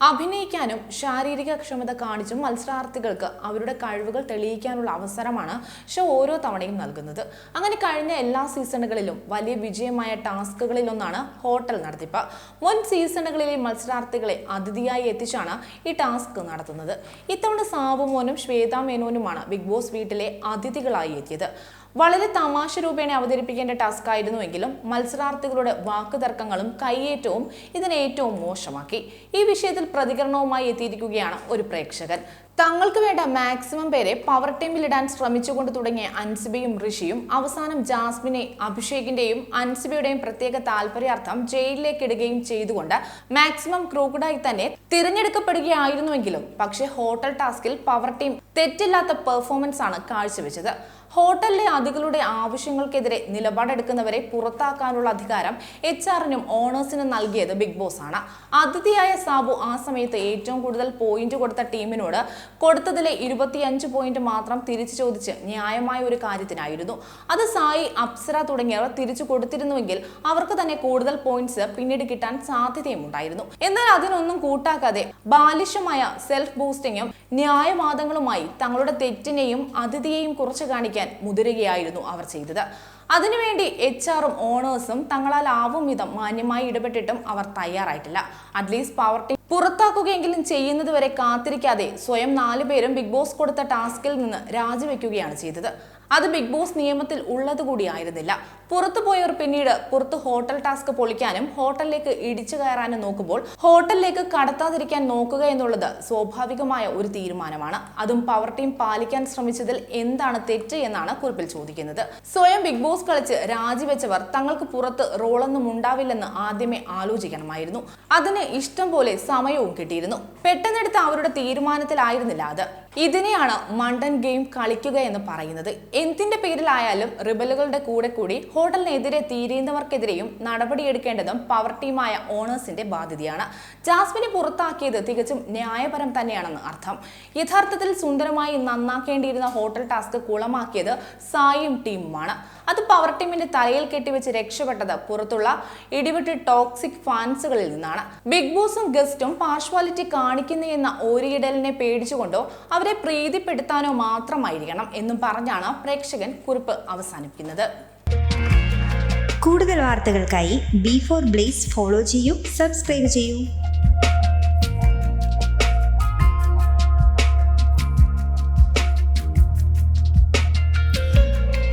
അഭിനയിക്കാനും ശാരീരിക ക്ഷമത കാണിച്ചും മത്സരാർത്ഥികൾക്ക് അവരുടെ കഴിവുകൾ തെളിയിക്കാനുള്ള അവസരമാണ് ഷോ ഓരോ തവണയും നൽകുന്നത്. അങ്ങനെ കഴിഞ്ഞ എല്ലാ സീസണുകളിലും വലിയ വിജയമായ ടാസ്കുകളിലൊന്നാണ് ഹോട്ടൽ നടത്തിപ്പ്. മുൻ സീസണുകളിലെ മത്സരാർത്ഥികളെ അതിഥിയായി എത്തിച്ചാണ് ഈ ടാസ്ക് നടത്തുന്നത്. ഇത്തവണ സാബുമോനും ശ്വേതാ മേനോനുമാണ് ബിഗ് ബോസ് വീട്ടിലെ അതിഥികളായി എത്തിയത്. വളരെ തമാശ രൂപേണ അവതരിപ്പിക്കേണ്ട ടാസ്ക് ആയിരുന്നുവെങ്കിലും മത്സരാർത്ഥികളുടെ വാക്കുതർക്കങ്ങളും കൈയേറ്റവും ഇതിനേറ്റവും മോശമാക്കി. ഈ വിഷയത്തിൽ പ്രതികരണവുമായി എത്തിയിരിക്കുകയാണ് ഒരു പ്രേക്ഷകൻ. തങ്ങൾക്ക് വേണ്ട മാക്സിമം പേരെ പവർ ടീമിൽ ഇടാൻ ശ്രമിച്ചുകൊണ്ട് തുടങ്ങിയ അൻസിബയും ഋഷിയും അവസാനം ജാസ്മിനെ അഭിഷേകിന്റെയും അൻസിബയുടെയും പ്രത്യേക താല്പര്യാർത്ഥം ജയിലിലേക്ക് ഇടുകയും ചെയ്തുകൊണ്ട് മാക്സിമം ക്രൂക്കഡായി തന്നെ തിരഞ്ഞെടുക്കപ്പെടുകയായിരുന്നുവെങ്കിലും പക്ഷേ ഹോട്ടൽ ടാസ്കിൽ പവർ ടീം തെറ്റില്ലാത്ത പെർഫോമൻസ് ആണ് കാഴ്ചവെച്ചത്. ഹോട്ടലിലെ അതികളുടെ ആവശ്യങ്ങൾക്കെതിരെ നിലപാടെടുക്കുന്നവരെ പുറത്താക്കാനുള്ള അധികാരം എച്ച് ആറിനും ഓണേഴ്സിനും നൽകിയത് ബിഗ് ബോസ് ആണ്. അതിഥിയായ സാബു ആ സമയത്ത് ഏറ്റവും കൂടുതൽ പോയിന്റ് കൊടുത്ത ടീമിനോട് കൊടുത്തതിലെ ഇരുപത്തിയഞ്ച് പോയിന്റ് മാത്രം തിരിച്ചു ചോദിച്ച് ന്യായമായ ഒരു കാര്യത്തിനായിരുന്നു. അത് സായി അപ്സര തുടങ്ങിയവർ തിരിച്ചു കൊടുത്തിരുന്നുവെങ്കിൽ അവർക്ക് തന്നെ കൂടുതൽ പോയിന്റ്സ് പിന്നീട് കിട്ടാൻ സാധ്യതയും ഉണ്ടായിരുന്നു എന്നാൽ അതിനൊന്നും കൂട്ടാക്കാതെ ബാലിശമായ സെൽഫ് ബൂസ്റ്റിങ്ങും ന്യായവാദങ്ങളുമായി തങ്ങളുടെ തെറ്റിനെയും അതിഥിയെയും കുറച്ച് കാണിക്കാൻ മുതിരുകയായിരുന്നു അവർ ചെയ്തത്. അതിനുവേണ്ടി എച്ച് ആറും ഓണേഴ്സും തങ്ങളാൽ ആവും വിധം മാന്യമായി ഇടപെട്ടിട്ടും അവർ തയ്യാറായിട്ടില്ല. അറ്റ്ലീസ്റ്റ് പവർ പുറത്താക്കുകയെങ്കിലും ചെയ്യുന്നതുവരെ കാത്തിരിക്കാതെ സ്വയം നാലുപേരും ബിഗ് ബോസ് കൊടുത്ത ടാസ്കിൽ നിന്ന് രാജിവെക്കുകയാണ് ചെയ്തത്. അത് ബിഗ് ബോസ് നിയമത്തിൽ ഉള്ളത് കൂടിയായിരുന്നില്ല. പുറത്തു പോയവർ പിന്നീട് പുറത്ത് ഹോട്ടൽ ടാസ്ക് പൊളിക്കാനും ഹോട്ടലിലേക്ക് ഇടിച്ചു കയറാനും നോക്കുമ്പോൾ ഹോട്ടലിലേക്ക് കടത്താതിരിക്കാൻ നോക്കുക എന്നുള്ളത് സ്വാഭാവികമായ ഒരു തീരുമാനമാണ്. അതും പവർ ടീം പാലിക്കാൻ ശ്രമിച്ചതിൽ എന്താണ് തെറ്റ് എന്നാണ് കുറിപ്പിൽ ചോദിക്കുന്നത്. സ്വയം ബിഗ് ബോസ് കളിച്ച് രാജിവെച്ചവർ തങ്ങൾക്ക് പുറത്ത് റോളൊന്നും ഉണ്ടാവില്ലെന്ന് ആദ്യമേ ആലോചിക്കണമായിരുന്നു. അതിന് ഇഷ്ടം പോലെ സമയവും കിട്ടിയിരുന്നു. പെട്ടെന്നെടുത്ത അവരുടെ തീരുമാനത്തിലായിരുന്നില്ല അത്. ഇതിനെയാണ് മണ്ടൻ ഗെയിം കളിക്കുക എന്ന് പറയുന്നത്. എന്തിന്റെ പേരിലായാലും റിബലുകളുടെ കൂടെ കൂടി ഹോട്ടലിനെതിരെ തീരുന്നവർക്കെതിരെയും നടപടിയെടുക്കേണ്ടതും പവർ ടീമായ ഓണേഴ്സിന്റെ ബാധ്യതയാണ്. ജാസ്മിനെ പുറത്താക്കിയത് തികച്ചും ന്യായപരം തന്നെയാണെന്ന് അർത്ഥം. യഥാർത്ഥത്തിൽ സുന്ദരമായി നന്നാക്കേണ്ടിയിരുന്ന ഹോട്ടൽ ടാസ്ക് കുളമാക്കിയത് സായും ടീമുമാണ്. അത് പവർ ടീമിന്റെ തലയിൽ കെട്ടിവെച്ച് രക്ഷപ്പെട്ടത് പുറത്തുള്ള ഇടിവിട്ട് ടോക്സിക് ഫാൻസുകളിൽ നിന്നാണ്. ബിഗ് ബോസും ഗസ്റ്റും പാർഷ്വാലിറ്റി കാണിക്കുന്നു എന്ന ഓരിയിടലിനെ പേടിച്ചുകൊണ്ടോ അവരെ പ്രീതിപ്പെടുത്താനോ മാത്രമായിരിക്കണം എന്നും പറഞ്ഞാണ് പ്രേക്ഷകൻ കുറിപ്പ് അവസാനിപ്പിക്കുന്നത്. കൂടുതൽ വാർത്തകൾക്കായി ബി ഫോർ ബ്ലേസ് ഫോളോ ചെയ്യൂ സബ്സ്ക്രൈബ് ചെയ്യൂ.